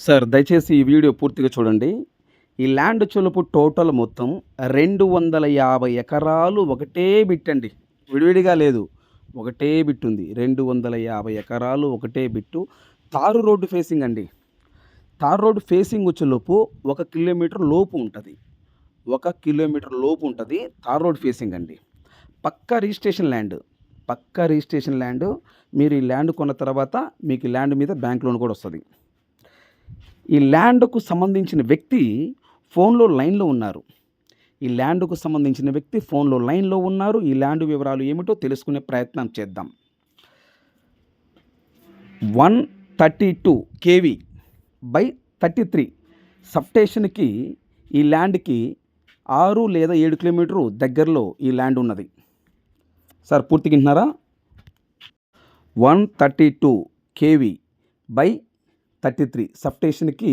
Sir దయచేసి ఈ video పూర్తిగా చూడండి. ఈ ల్యాండ్ చొలుపు టోటల్ మొత్తం రెండు వందల యాభై ఎకరాలు ఒకటే బిట్టండి విడివిడిగా లేదు. ఒకటే బిట్ ఉంది. రెండు వందల యాభై ఎకరాలు ఒకటే బిట్టు. తారు రోడ్డు ఫేసింగ్ అండి. తారు రోడ్డు ఫేసింగ్ వచ్చేలోపు ఒక కిలోమీటర్ లోపు ఉంటుంది. ఒక కిలోమీటర్ లోపు ఉంటుంది తారు రోడ్ ఫేసింగ్ అండి. పక్కా రిజిస్ట్రేషన్ ల్యాండ్. పక్కా రిజిస్ట్రేషన్ ల్యాండ్. మీరు ఈ ల్యాండ్ కొన్న తర్వాత మీకు ల్యాండ్ మీద బ్యాంక్ లోన్ కూడా వస్తుంది. ఈ ల్యాండ్కు సంబంధించిన వ్యక్తి ఫోన్లో లైన్లో ఉన్నారు. ఈ ల్యాండ్కు సంబంధించిన వ్యక్తి ఫోన్లో లైన్లో ఉన్నారు. ఈ ల్యాండ్ వివరాలు ఏమిటో తెలుసుకునే ప్రయత్నం చేద్దాం. One thirty two KV by thirty three సబ్స్టేషన్కి ఈ ల్యాండ్కి ఆరు లేదా ఏడు కిలోమీటరు దగ్గరలో ఈ ల్యాండ్ ఉన్నది. Sir పూర్తికింటున్నారా one thirty two KV by thirty three సబ్స్టేషన్కి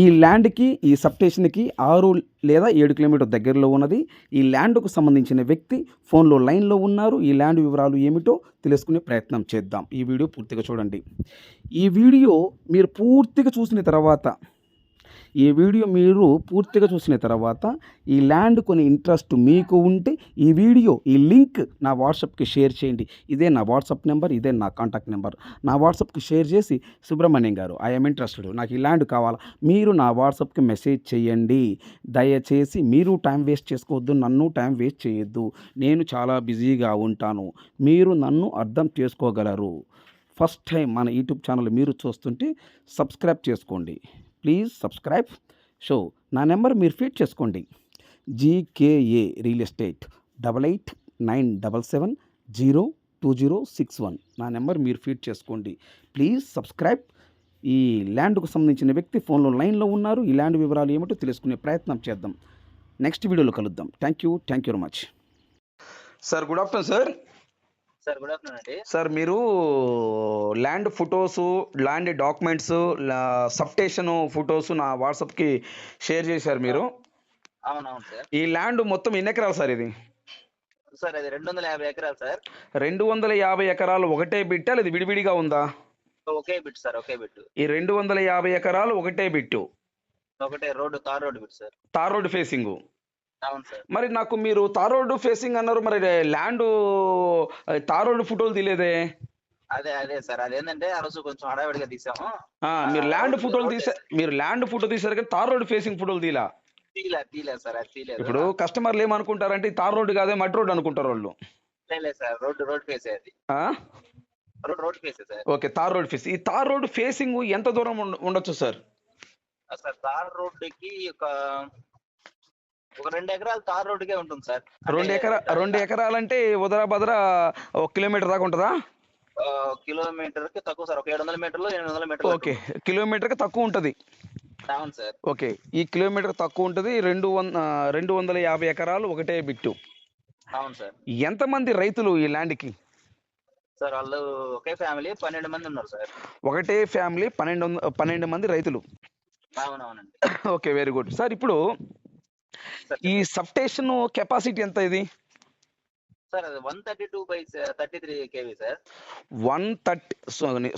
ఈ ల్యాండ్కి ఈ సబ్స్టేషన్కి ఆరు లేదా ఏడు కిలోమీటర్ దగ్గరలో ఉన్నది. ఈ ల్యాండ్కు సంబంధించిన వ్యక్తి ఫోన్లో లైన్లో ఉన్నారు. ఈ ల్యాండ్ వివరాలు ఏమిటో తెలుసుకునే ప్రయత్నం చేద్దాం. ఈ వీడియో పూర్తిగా చూడండి. ఈ వీడియో మీరు పూర్తిగా చూసిన తర్వాత ఈ వీడియో మీరు పూర్తిగా చూసిన తర్వాత ఈ ల్యాండ్ కొని ఇంట్రెస్ట్ మీకు ఉంటే ఈ వీడియో ఈ లింక్ నా వాట్సాప్కి షేర్ చేయండి. ఇదే నా వాట్సాప్ నెంబర్ ఇదే నా కాంటాక్ట్ నెంబర్. నా వాట్సాప్కి షేర్ చేసి సుబ్రహ్మణ్యం గారు ఐఎమ్ ఇంట్రెస్టెడ్ నాకు ఈ ల్యాండ్ కావాలా? మీరు నా వాట్సాప్కి మెసేజ్ చేయండి. దయచేసి మీరు టైం వేస్ట్ చేసుకోవద్దు నన్ను టైం వేస్ట్ చేయొద్దు. నేను చాలా బిజీగా ఉంటాను. మీరు నన్ను అర్థం చేసుకోగలరు. ఫస్ట్ టైం మన యూట్యూబ్ ఛానల్ మీరు చూస్తుంటే సబ్స్క్రైబ్ చేసుకోండి. Please subscribe. షో నా నెంబర్ మీరు ఫీడ్ చేసుకోండి. GKA real estate double eight nine double seven zero two zero six one. నా నెంబర్ మీరు ఫీడ్ చేసుకోండి. Please subscribe. ఈ ల్యాండ్కు సంబంధించిన వ్యక్తి ఫోన్లో లైన్లో ఉన్నారు. ఈ ల్యాండ్ వివరాలు ఏమిటో తెలుసుకునే ప్రయత్నం చేద్దాం. నెక్స్ట్ వీడియోలో కలుద్దాం. Thank you. Thank you very much. Sir good afternoon sir. Sir good afternoon అండి. సార్ మీరు land photos land documents substation photos నా వాట్సాప్కి షేర్ చేశారు మీరు. అవునవును సార్. ఈ ల్యాండ్ మొత్తం ఎన్ని ఎకరాలు సార్ ఇది? సార్ అది రెండు వందల యాభై ఎకరాలు సార్. రెండు వందల యాభై ఎకరాలు ఒకటే బిట్టా లేదా విడివిడిగా ఉందా? ఒకే బిట్ సార్ ఒకే బిట్. ఈ రెండు వందల యాభై ఎకరాలు ఒకటే బిట్టు ఒకటే road tar road bit sir. Tar road facing. మరి నాకు మీరు తార్ రోడ్ ఫేసింగ్ అన్నారు మరి ల్యాండ్ తార్ రోడ్ ఫోటోలు తీలేదే? అదే అదే సార్. అదేంటంటే ఆ రోజు కొంచెం హడావిడిగా తీసాము. మీరు ల్యాండ్ ఫోటోలు తీసా మీరు ల్యాండ్ ఫోటో తీసారు కానీ తార్ రోడ్ ఫేసింగ్ ఫోటోలు తీలా? ఇప్పుడు కస్టమర్లు ఏమనుకుంటారంటే తార్ రోడ్డు కాదే మట్టి రోడ్డు అనుకుంటారు వాళ్ళు. లేదు sir road road face? Road road face sir. Okay tar road face. ఈ తార్ రోడ్ ఫేసింగ్ ఎంత దూరం ఉండ- ఉండొచ్చు సార్? సార్ తార్ రోడ్డుకి ఒక ఒక రెండు ఎకరాలు తార్ రోడ్డుకే ఉంటుంది సార్. రెండు ఎకరా రెండు ఎకరాలంటే ఉదరా బదరా ఒక కిలోమీటర్ దాకా ఉంటుందా? కిలోమీటర్కి తక్కువ సార్. ఒక ఏడు వందల మీటర్లు ఎనిమిది వందల మీటర్లు ఓకే. కిలోమీటర్కి తక్కువ ఉంటుంది. అవును సార్. ఓకే. ఈ కిలోమీటర్ తక్కువ ఉంటుంది. రెండు వంద రెండు వందల యాభై ఎకరాలు ఒకటే బిట్టు. అవును సార్. ఎంతమంది రైతులు ఈ ల్యాండ్కి? సార్ వాళ్ళు ఒకే ఫ్యామిలీ పన్నెండు మంది ఉన్నారు సార్. ఒకటే ఫ్యామిలీ పన్నెండు పన్నెండు మంది రైతులు. అవునవునండి. Okay very good. సార్ ఇప్పుడు ఈ సబ్స్టేషన్ కెపాసిటీ ఎంత ఇది? సార్ అది one thirty two by thirty three KV sir one thirty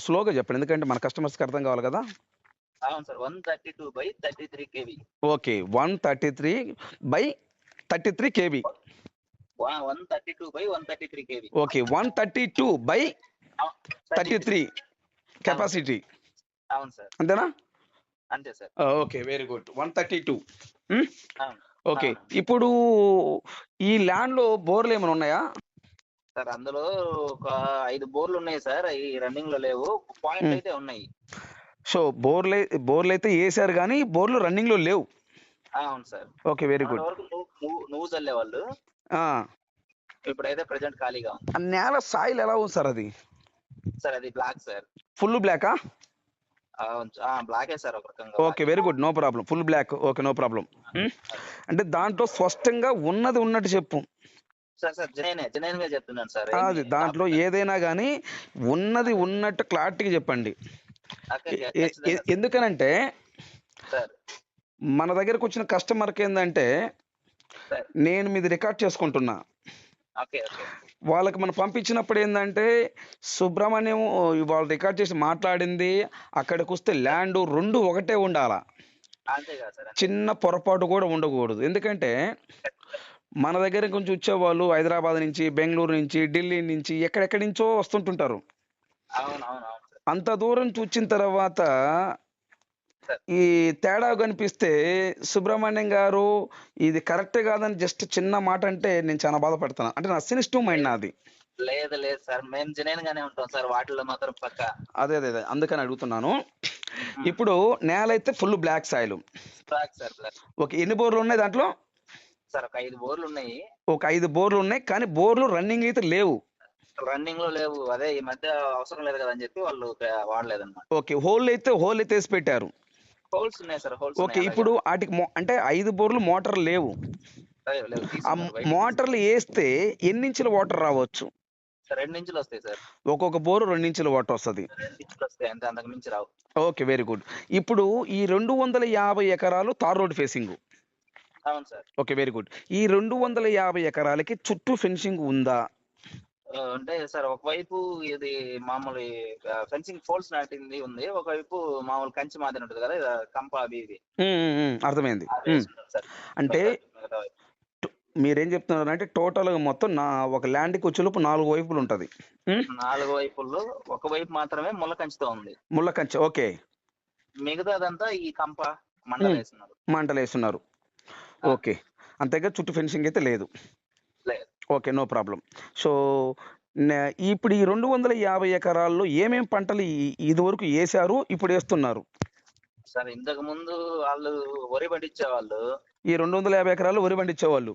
స్లోగా చెప్పండి. ఎందుకంటే మన కస్టమర్స్కి అర్థం కావాలి కదా. అవును sir one thirty two by thirty three KV okay one thirty three by thirty three KB one thirty two by one thirty three KV okay one thirty two by thirty three. Capacity. అవును sir అంతేనా? అంతే sir. Okay very good. One thirty two. Okay. ఇప్పుడు ఈ ల్యాండ్లో బోర్లు ఏమైనా ఉన్నాయా? Sir అందులో ఒక ఐదు బోర్లు ఉన్నాయి సార్ అవి రన్నింగ్లో లేవు పాయింట్. అయితే ఉన్నాయి. సో బోర్లు బోర్లు అయితే వేసారు కానీ బోర్లు రన్నింగ్లో లేవు. అవును సార్. Okay very good. నువ్వు చల్లే వాళ్ళు ఇప్పుడైతే ప్రజెంట్ ఖాళీగా ఉంది. నేల సాయిల్ ఎలా ఉంది సార్ అది? సార్ అది బ్లాక్ సార్. ఫుల్ బ్లాకా? బ్లాకే sir okay very good no problem full block okay no problem అంటే దాంట్లో స్పష్టంగా ఉన్నది ఉన్నట్టు చెప్పు. అది దాంట్లో ఏదైనా కానీ ఉన్నది ఉన్నట్టు క్లారిటీగా చెప్పండి. ఎందుకనంటే సార్. మన దగ్గరకు వచ్చిన కస్టమర్కి ఏంటంటే నేను మీది రికార్డ్ చేసుకుంటున్నా. వాళ్ళకి మనం పంపించినప్పుడు ఏంటంటే సుబ్రహ్మణ్యం వాళ్ళు రికార్డ్ చేసి మాట్లాడింది. అక్కడికి వస్తే ల్యాండ్ రెండు ఒకటే ఉండాలా. చిన్న పొరపాటు కూడా ఉండకూడదు. ఎందుకంటే మన దగ్గర కొంచెం వచ్చేవాళ్ళు హైదరాబాద్ నుంచి బెంగళూరు నుంచి ఢిల్లీ నుంచి ఎక్కడెక్కడి నుంచో వస్తుంటుంటారు. అంత దూరం చూచిన తర్వాత ఈ తేడా కనిపిస్తే సుబ్రహ్మణ్యం గారు ఇది కరెక్ట్ కాదని జస్ట్ చిన్న మాట అంటే నేను చాలా బాధపడుతున్నాను అంటే నా సినిస్టివ్ మైండ్ నాది. లేదు లేదు సార్ మేము జెన్యున్ గానే ఉంటాం సార్ వాటిలో మాత్రం పక్క. అదే అదే అదే అందుకని అడుగుతున్నాను. ఇప్పుడు నేల అయితే full black soil. Black sir black. Okay ఎన్ని బోర్లు ఉన్నాయి దాంట్లో? సార్ ఒక ఐదు బోర్లు ఉన్నాయి. ఒక ఐదు బోర్లు ఉన్నాయి కానీ బోర్లు రన్నింగ్ అయితే లేవు. రన్నింగ్లో లేవు అదే ఈ మధ్య అవసరం లేదు కదా అని చెప్పి వాళ్ళు వాడలేదు అనమాట ఓకే హోల్ అయితే హోల్ అయితే వేసి పెట్టారు. హోల్స్ ఉన్నాయి సార్ హోల్స్ ఓకే ఇప్పుడు వాటికి అంటే ఐదు బోర్లు మోటార్ లేవు. ఆ మోటార్లు వేస్తే ఎన్ని ఇంచుల వాటర్ రావచ్చు? రెండు ఇంచులు వస్తాయి సార్. ఒక్కొక్క బోరు రెండు ఇంచుల వాటర్ వస్తుంది. రెండు ఇంచులు వస్తాయి అంతే అంతకు మించి రావు. Okay very good. ఇప్పుడు ఈ రెండు వందల యాభై ఎకరాలు తార్ రోడ్ ఫేసింగ్. అవును సార్. Okay very good. ఈ రెండు వందల యాభై ఎకరాలకి చుట్టూ ఫెన్సింగ్ ఉందా? అంటే సార్ ఒకవైపు ఇది మామూలు ఫెన్సింగ్ ఫోల్స్ నాటింది ఉంది. ఒకవైపు మామూలు కంచి మాదిరి ఉంటుంది కదా ఇది కంప అవి ఉమ్, ఉమ్, అర్థమైంది. అంటే. మీరేం చెప్తున్నారు అంటే టోటల్గా మొత్తం నా ఒక ల్యాండ్కి వచ్చేలోపు నాలుగు వైపులు ఉంటుంది. నాలుగు వైపుల్లో ఒక వైపు మాత్రమే ముళ్ళ కంచితో ఉంది. ముళ్ళ కంచె ఓకే. మిగతాదంతా ఈ కంప ఉమ్. వేస్తున్నారు. మంటలు వేస్తున్నారు. ఓకే. అంతేగా చుట్టూ ఫెన్సింగ్ అయితే లేదు. Okay no problem. సో ఇప్పుడు ఈ రెండు వందల యాభై ఎకరాల్లో ఏమేం పంటలు ఇదివరకు వేశారు ఇప్పుడు వేస్తున్నారు సార్ ఇంతకు ముందు వాళ్ళు వరి పండించే వాళ్ళు ఈ రెండు వందల యాభై ఎకరాలు వరి పండించేవాళ్ళు.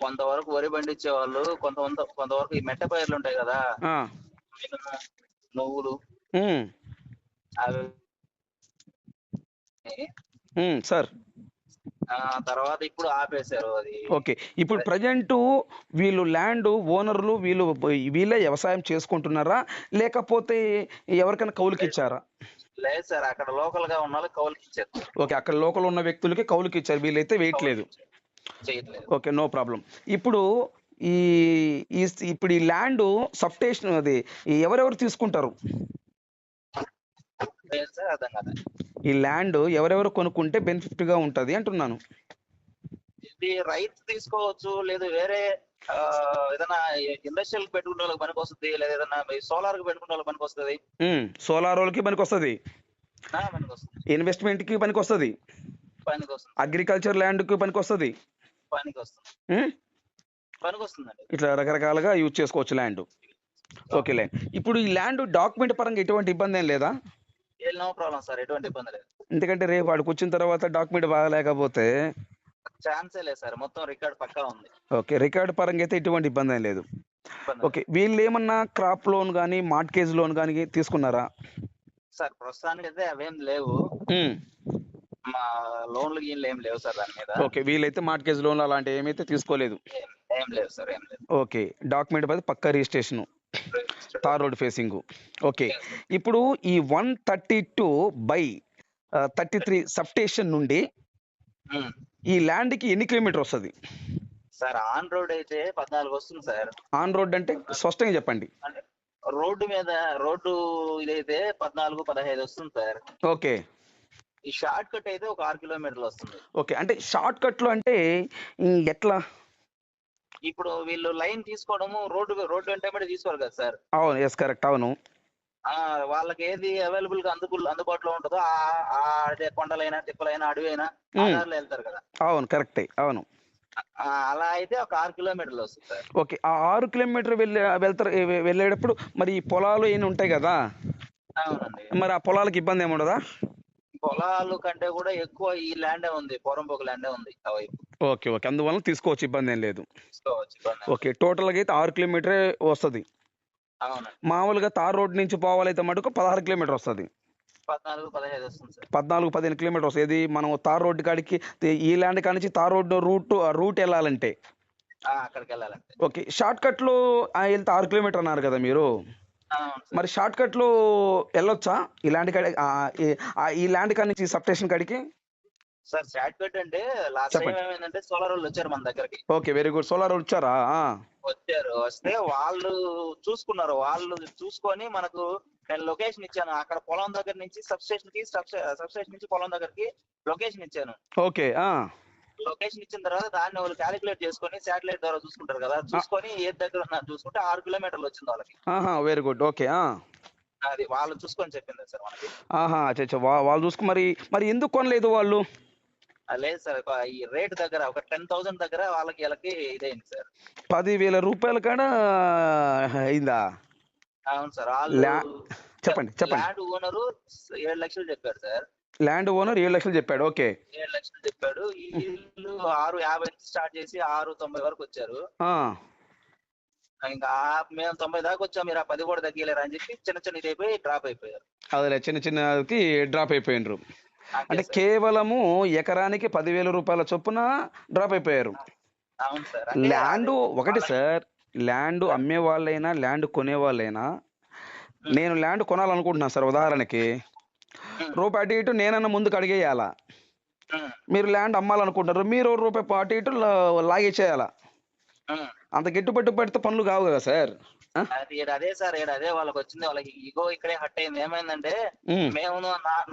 కొంతవరకు వరి పండించే వాళ్ళు కొంత కొంతవరకు ఈ మెట్ట పైర్లు ఉంటాయి కదా నువ్వులు సార్. తర్వాత ఇప్పుడు ఆపేశారు అది. ఓకే. ఇప్పుడు ప్రజెంట్ వీళ్ళు ల్యాండ్ ఓనర్లు వీళ్ళు వీళ్ళే వ్యవసాయం చేసుకుంటున్నారా? లేకపోతే ఎవరికైనా కౌలుకి ఇచ్చారా లేదు సార్ అక్కడ లోకల్గా ఉన్న వాళ్ళకి కౌలుకి ఇచ్చారు ఓకే అక్కడ లోకల్ ఉన్న వ్యక్తులకి కౌలుకి ఇచ్చారు వీళ్ళైతే వేయట్లేదు. Okay no problem. ఇప్పుడు ఈ ఇప్పుడు ఈ ల్యాండ్ సబ్స్టేషన్ అది ఎవరెవరు తీసుకుంటారు? అర్థం కదా ఈ ల్యాండ్ ఎవరెవరు కొనుక్కుంటే బెనిఫిట్గా ఉంటది అంటున్నాను. ఇది రైతు తీసుకోవచ్చు లేదు వేరే ఏదైనా ఇండస్ట్రియల్ పెట్టుకునే వాళ్ళకి పనికి వస్తుంది లేదా ఏదైనా సోలార్కి పెట్టుకునే వాళ్ళకి పనికి వస్తుంది సోలార్ వాళ్ళకి పనికి వస్తుంది ఇన్వెస్ట్మెంట్కి పనికి వస్తుంది అగ్రికల్చర్ ల్యాండ్కి పనికి వస్తుంది ఇట్లా రకరకాలుగా యూజ్ చేసుకోవచ్చు ల్యాండ్. ఓకే ల్యాండ్ ఇప్పుడు ఈ ల్యాండ్ డాక్యుమెంట్ పరంగా ఎటువంటి ఇబ్బంది ఏం లేదా? నో ప్రాబ్లం సార్ ఎటువంటి ఇబ్బంది లేదు. ఎందుకంటే రేపు వాడికి వచ్చిన తర్వాత డాక్యుమెంట్ బాగాలేకపోతే ఛాన్సే లేదు సార్ మొత్తం రికార్డ్ పక్కా ఉంది. ఓకే రికార్డ్ పరంగా అయితే ఎటువంటి ఇబ్బంది లేదు. లేదు. ఓకే వీళ్ళు ఏమన్నా క్రాప్ లోన్ కానీ మార్ట్గేజ్ లోన్ కానీ తీసుకున్నారా? సార్ ప్రస్తుతానికి అయితే అవేం లేవు. మా లోన్లు గీన్లు ఏం లేవు సార్ దాని మీద. ఓకే వీళ్ళైతే మార్ట్గేజ్ లోన్ అలాంటివి ఏమైతే తీసుకోలేదు. ఏం- ఏం లేవు సార్ ఏం లేదు. ఓకే డాక్యుమెంట్ పది పక్క registration tar road facing. Okay. ఇప్పుడు ఈ one thirty two by thirty three substation నుండి. ఈ ల్యాండ్కి ఎన్ని కిలోమీటర్ వస్తుంది? సార్ ఆన్ రోడ్ అయితే పద్నాలుగు వస్తుంది సార్. ఆన్ రోడ్ అంటే స్పష్టంగా చెప్పండి. అంటే రోడ్డు మీద రోడ్డు ఇదైతే పద్నాలుగు పదహైదు వస్తుంది సార్. ఓకే. ఈ షార్ట్ కట్ అయితే ఒక ఆరు కిలోమీటర్లు వస్తుంది. ఓకే. అంటే షార్ట్ కట్లో అంటే ఎట్లా? ఇప్పుడు వీళ్ళు లైన్ తీసుకోవడము రోడ్డు రోడ్డు వెంట కూడా తీసుకోవాలి కదా సార్. అవును ఎస్ కరెక్ట్ అవును. వాళ్ళకి ఏది అవైలబుల్గా అందుకు అందుబాటులో ఉంటుందో ఆ కొండలైనా తిప్పలైనా ఉమ్. దారిలో వెళ్తారు కదా. అవును కరెక్టే అవును. అలా అయితే ఒక ఆరు కిలోమీటర్లు వస్తుంది సార్. ఓకే ఆ ఆరు కిలోమీటర్ వెళ్ళే వెళ్తారు వెళ్ళేటప్పుడు మరి ఈ పొలాలు ఏమి ఉంటాయి కదా? అవునండి. మరి ఆ పొలాలకు ఇబ్బంది ఏమి ఉండదా? పొలాలు కంటే కూడా ఎక్కువ ఈ ల్యాండే ఉంది పొరంపోక ల్యాండే ఉంది ఆ వైపు. Okay okay. అందువల్ల తీసుకోవచ్చు ఇబ్బంది ఏం లేదు. తీసుకోవచ్చు ఇబ్బంది లేదు. ఓకే టోటల్గా అయితే ఆరు కిలోమీటరే వస్తుంది. మామూలుగా తార్ రోడ్ నుంచి పోవాలైతే మటుకు పదహారు కిలోమీటర్ వస్తుంది. పద్నాలుగు పదహైదు వస్తుంది సార్. పద్నాలుగు పదిహేను కిలోమీటర్ వస్తుంది. ఇది మనం తార్ రోడ్డు కాడికి ఈ ల్యాండ్ కాడి నుంచి తార్ రోడ్డు రూట్ రూట్ వెళ్ళాలంటే. ఆ, అక్కడికి వెళ్ళాలంటే. ఓకే షార్ట్ కట్లో వెళ్తే ఆరు కిలోమీటర్ అన్నారు కదా మీరు. అవును సార్. మరి షార్ట్ కట్లో వెళ్ళొచ్చా? ఈ ల్యాండ్ కాడి ఆ, ఈ- ఆ, ఈ ల్యాండ్ కాడి నుంచి సబ్ స్టేషన్ కాడికి? సార్ చాట్ బెడ్ అంటే లాస్ట్ టైం చెప్పండి. ఏమైందంటే సోలార్ వాళ్ళు వచ్చారు మన దగ్గరికి. Okay very good. సోలార్ వచ్చారా? ఆ, వచ్చారు. వస్తే వాళ్ళు చూసుకున్నారు. వాళ్ళు చూసుకొని మనకు నేను లొకేషన్ ఇచ్చాను. అక్కడ పొలం దగ్గర నుంచి సబ్ స్టేషన్కి సబ్ స్టేషన్ నుంచి పొలం దగ్గరికి లొకేషన్ ఇచ్చాను. ఓకే ఆ, లొకేషన్ ఇచ్చిన తర్వాత దాన్ని వాళ్ళు క్యాలిక్యులేట్ చేసుకొని శాటిలైట్ ద్వారా చూసుకుంటారు కదా. చూసుకొని ఏ దగ్గర చూసుకుంటే ఆరు కిలోమీటర్లు వచ్చింది వాళ్ళకి. ఆహా వెరీ గుడ్. ఓకే ఆ. అది వాళ్ళు చూసుకొని చెప్పింది సార్ మనకి. ఆహా అచ్చా అచ్చా వా- వాళ్ళు చూసుకు మరి మరి ఎందుకు కొనలేదు వాళ్ళు? లేదు సార్ ఈ రేట్ దగ్గర ఒక టెన్ థౌసండ్ దగ్గర వాళ్ళకి వీళ్ళకి ఇదైంది సార్. పదివేల రూపాయల కాడ అయిందా? అవును సార్ చెప్పండి చెప్పండి. ల్యాండ్ ఓనరు ఏడు లక్షలు చెప్పారు సార్. ల్యాండ్ ఓనర్ ఏడు లక్షలు చెప్పాడు ఓకే. ఏడు లక్షలు చెప్పాడు. ఈ ఇల్లు ఆరు యాభై నుంచి స్టార్ట్ చేసి ఆరు తొంభై వరకు వచ్చారు. ఆ, ఇంకా మేము తొంభై దాకా వచ్చాం మీరు ఆ పది కూడా తగ్గలేరు అని చెప్పి చిన్న చిన్న ఇది అయిపోయి డ్రాప్ అయిపోయారు. అదేలే చిన్న చిన్నకి డ్రాప్ అయిపోయినరు. అంటే సార్. కేవలము ఎకరానికి పదివేల రూపాయల చొప్పున డ్రాప్ అయిపోయారు. అంటే ల్యాండ్ ఒకటి సార్ ల్యాండ్ అమ్మే వాళ్ళైనా ల్యాండ్ కొనే వాళ్ళైనా నేను ల్యాండ్ కొనాలనుకుంటున్నాను సార్ ఉదాహరణకి. ఉమ్, రూపాయి అటు ఇటు నేనన్నా ముందుకు అడిగేయాలా. ఉమ్, మీరు ల్యాండ్ అమ్మాలనుకుంటారు మీరు రూపాయి అటు ఇటు లాగేసేయాలా. అంత గిట్టుబట్టు పెడితే పనులు కావు కదా సార్ అది అదే సార్ ఈడ అదే వాళ్ళకి వచ్చింది వాళ్ళకి ఇగో ఇక్కడే హట్ అయింది ఏమైందంటే మేము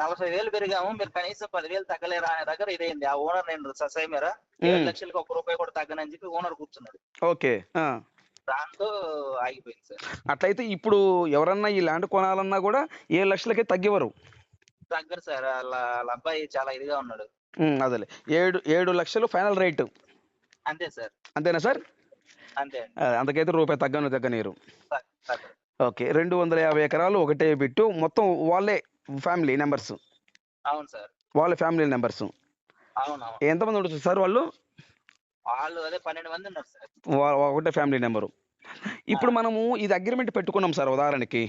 నలభై వేలు పెరిగాము. మీరు కనీసం పదివేలు తగ్గలేరా అనే దగ్గర ఇదైంది. ఆ ఓనర్ నేను ససై మీర ఏడు. లక్షలకి ఒక రూపాయి కూడా తగ్గనని చెప్పి ఓనర్ కూర్చున్నాడు. ఓకే. దాంతో ఆగిపోయింది సార్. అట్లయితే ఇప్పుడు ఎవరన్నా ఈ ల్యాండ్ కొనాలన్నా కూడా ఏడు లక్షలకే తగ్గివ్వరు దగ్గర సార్. వాళ్ళ అబ్బాయి చాలా ఇదిగా ఉన్నాడు. అదేలే. ఏడు ఏడు లక్షలు ఫైనల్ రేటు. అంతే సార్. అంతేనా సార్? అంతే ఆ, అంతకైతే రూపాయి తగ్గను తగ్గనీరు. ఓకే రెండు వందల యాభై ఎకరాలు ఒకటే బిట్టు మొత్తం వాళ్ళే ఫ్యామిలీ నెంబర్స్ అవును సార్. వాళ్ళ ఫ్యామిలీ నెంబర్స్ ఎంతమంది ఉండొచ్చు సార్ వాళ్ళు? వాళ్ళు అదే పన్నెండు మంది ఉన్నారు సార్. ఒకటే ఫ్యామిలీ నెంబరు ఇప్పుడు మనము ఇది అగ్రిమెంట్ పెట్టుకున్నాం సార్ ఉదాహరణకి.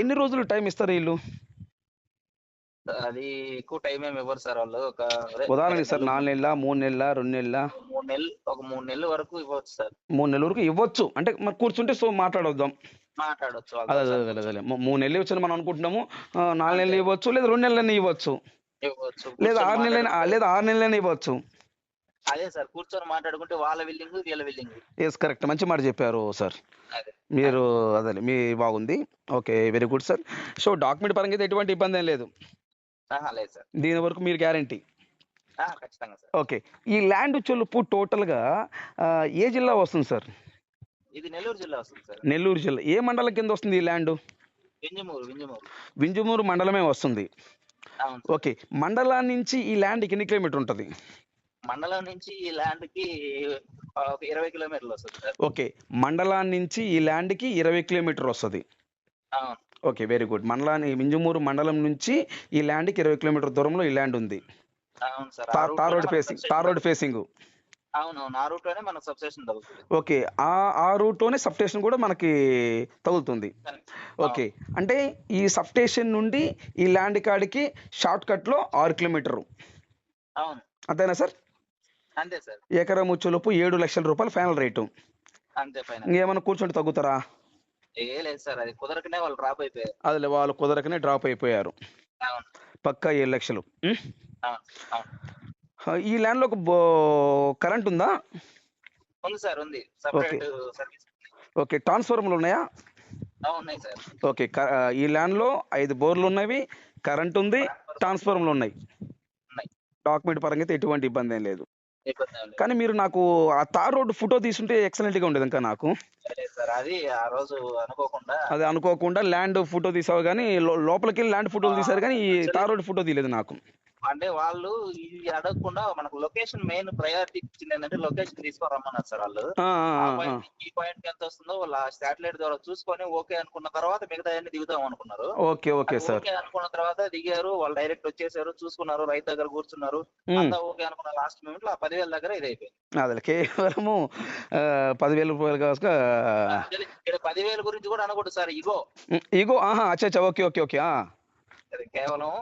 ఎన్ని రోజులు టైం ఇస్తారు వీళ్ళు? అది ఎక్కువ టైం ఏమి ఇవ్వరు సార్ వాళ్ళు. ఒక ఉదాహరణకి సార్ నెలలు- నాలుగు నెలల మూడు నెలల రెండు నెలల? మూడు నెలలు ఒక మూడు నెలల వరకు ఇవ్వచ్చు సార్ మూడు నెలల వరకు ఇవ్వచ్చు. అంటే మరి కూర్చుంటే సో మాట్లాడొద్దాం. మాట్లాడొచ్చు అదే అదే మూడు నెలలు ఇవ్వచ్చు మనం అనుకుంటున్నాము. నాలుగు నెలలు ఇవ్వచ్చు లేదా రెండు నెలలని ఇవ్వచ్చు? ఇవ్వచ్చు. లేదా ఆరు నెలలని మాట్లాడుకుంటే- లేదా ఆరు నెలలని ఇవ్వచ్చు? అదే సార్ కూర్చొని మాట్లాడుకుంటే వాళ్ళ విల్లింగ్ వీళ్ళ విల్లింగ్ ఎస్ కరెక్ట్ మంచి మాట చెప్పారు సార్ మీరు అదే మీ బాగుంది. Okay very good sir so document పరంగా అయితే ఎటువంటి ఇబ్బంది ఏం లేదు. లేదు సార్. దీని వరకు మీరు గ్యారంటీ? ఖచ్చితంగా సార్. ఓకే. ఈ ల్యాండ్ చొలుపు టోటల్గా ఏ జిల్లా వస్తుంది సార్? ఇది నెల్లూరు జిల్లా వస్తుంది సార్. నెల్లూరు జిల్లా. ఏ మండలం కింద వస్తుంది ఈ ల్యాండ్? వింజమూరు వింజమూరు. వింజమూరు మండలమే వస్తుంది. ఓకే. మండలం నుంచి ఈ ల్యాండ్కి ఎన్ని కిలోమీటర్ ఉంటుంది? మండలం నుంచి ఈ ల్యాండ్కి ఇరవై కిలోమీటర్లు వస్తుంది సార్. ఓకే. మండలాన్ని నుంచి ఈ ల్యాండ్కి ఇరవై కిలోమీటర్ వస్తుంది. ఓకే వెరీ గుడ్ మండలాన్ని వింజమూరు మండలం నుంచి ఈ ల్యాండ్కి ఇరవై కిలోమీటర్ దూరంలో ఈ ల్యాండ్ ఉంది. అవును sir tar road facing substation tar road facing. అవును అవును ఆ రూట్లోనే మనకు సబ్స్టేషన్ తగ్గుతుంది ఓకే ఆ ఆ రూట్లోనే సబ్ స్టేషన్ కూడా మనకి తగులుతుంది. ఓకే అంటే ఈ సబ్ స్టేషన్ నుండి ఈ ల్యాండ్ కాడికి షార్ట్ కట్లో ఆరు కిలోమీటరు. అవును. అంతేనా సార్? అంతే సార్. ఎకరం ముచ్చులోపు ఏడు లక్షల రూపాయలు ఫైనల్ రేటు. అంతే పైన ఇంకేమైనా కూర్చొని తగ్గుతారా? ఏ లేదు సార్ అది కుదరకనే వాళ్ళు డ్రాప్ అయిపోయారు. అదిలే వాళ్ళు కుదరకనే డ్రాప్ అయిపోయారు. పక్కా ఏడు లక్షలు. ఈ ల్యాండ్లో ఒక బో కరెంట్ ఉందా? ఉంది సార్ ఉంది. సపరేట్ సర్వీస్ ఓకే ట్రాన్స్ఫార్మర్లు ఉన్నాయా? ఉన్నాయి సార్. ఓకే ఈ ల్యాండ్లో ఐదు బోర్లు ఉన్నవి కరెంట్ ఉంది ట్రాన్స్ఫార్మర్లు ఉన్నాయి. డాక్యుమెంట్ పరంగా అయితే ఎటువంటి ఇబ్బంది ఏం లేదు. కానీ మీరు నాకు ఆ తార్ రోడ్డు ఫోటో తీసుంటే ఎక్సలెంట్గా ఉండేది ఇంకా నాకు. అది ఆ రోజు అనుకోకుండా అది అనుకోకుండా ల్యాండ్ ఫోటో తీసావు కానీ లోపలికి వెళ్ళి ల్యాండ్ ఫోటోలు తీశారు కానీ ఈ తార్ రోడ్డు ఫోటో తీయలేదు నాకు. అంటే వాళ్ళు ఇది అడగకుండా మనకు లొకేషన్ మెయిన్ ప్రయారిటీ ఇచ్చింది ఏంటంటే లొకేషన్ తీసుకొని రమ్మన్నారు సార్ వాళ్ళు. ఈ పాయింట్ ఎంత వస్తుందో వాళ్ళ శాటిలైట్ ద్వారా చూసుకొని ఓకే అనుకున్న తర్వాత మిగతా అన్ని దిగుతాం అనుకున్నారు. Okay okay sir. ఓకే అనుకున్న తర్వాత దిగారు వాళ్ళు డైరెక్ట్ వచ్చేసారు చూసుకున్నారు రైతు దగ్గర కూర్చున్నారు. అంతా ఓకే అనుకున్న లాస్ట్ మూమెంట్లో ఆ పదివేల దగ్గర ఇది అయిపోయింది. అదే కేవలము పదివేల రూపాయలు ఇక్కడ పదివేల గురించి కూడా అనకూడదు సార్ ఇగో. ఇగో ఆహా అచ్చా ఓకే ఓకే ఓకే కేవలం